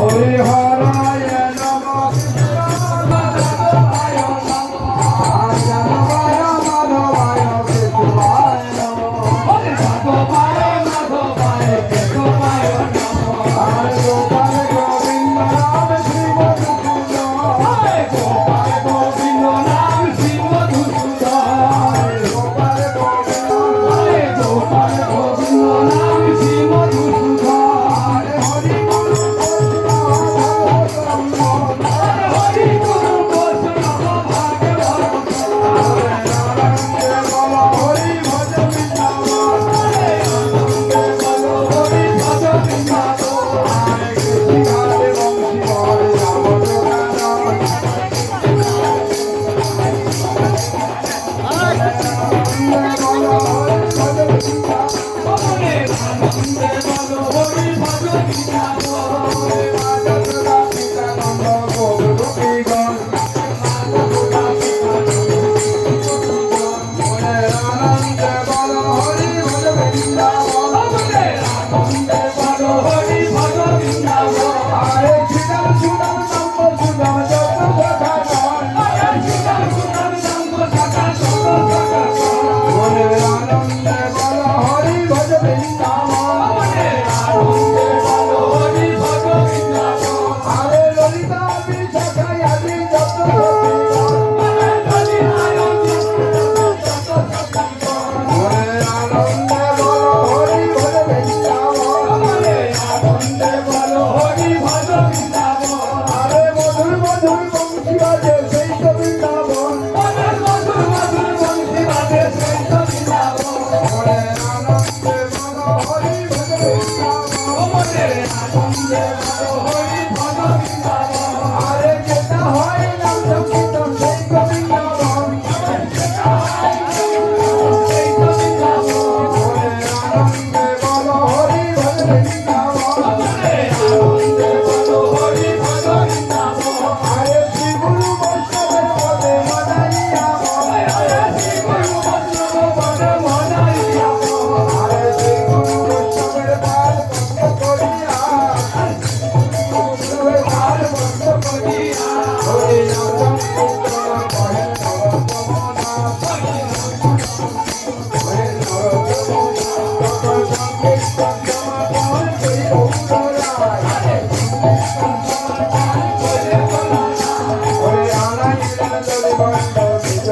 हरि हरा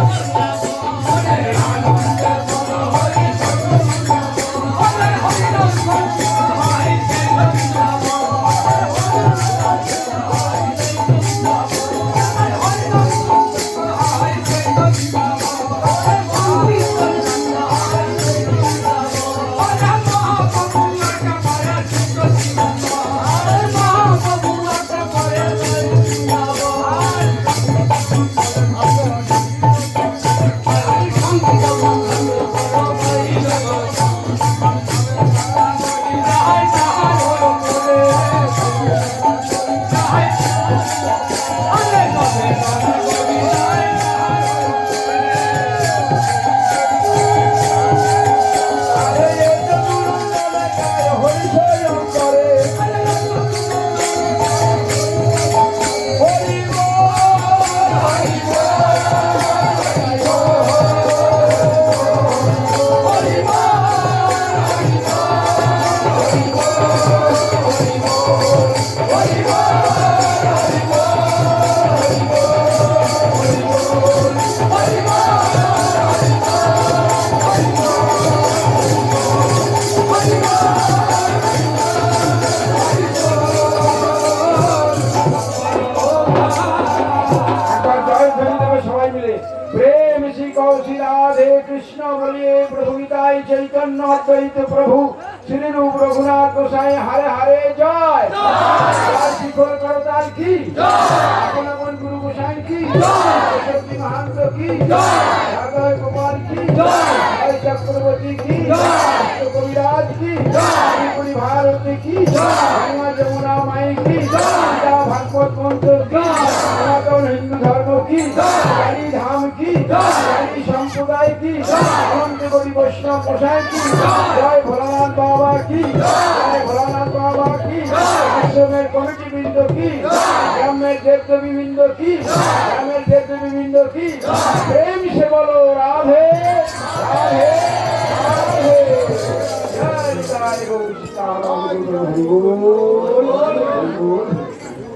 Oh, চৈতন্য অদ্বৈত প্রভু শ্রী রূপ রঘুনাথ গোসাই হারে হারে জয়। জয় শিখর কি? আপন গুরু গোসাই কি? মহান্ত কি? রাধয় গোপাল কি? জয় চক্রবর্তী কি? কবিরাজ কি? ত্রিপুরী ভারতী কি? গঙ্গা যমুনা মাই কি? গীতা ভাগবত মন্ত্র কি? সনাতন হিন্দু ধর্ম কি? কালী ধাম কি? কালী সম্প্রদায় কি? অনন্ত কবি বৈষ্ণব মশাই কি? জয় ভোলানাথ বাবা কি? জয় ভোলানাথ বাবা কি? আশ্রমের কমিটি বৃন্দ কি? গ্রামের দেবদেবী বৃন্দ কি? গ্রামের দেবদেবী বৃন্দ কি? প্রেম সে বলো, রাধে রাধে রাধে। জয় জয় গৌ সীতারাম, হরি বল হরি বল।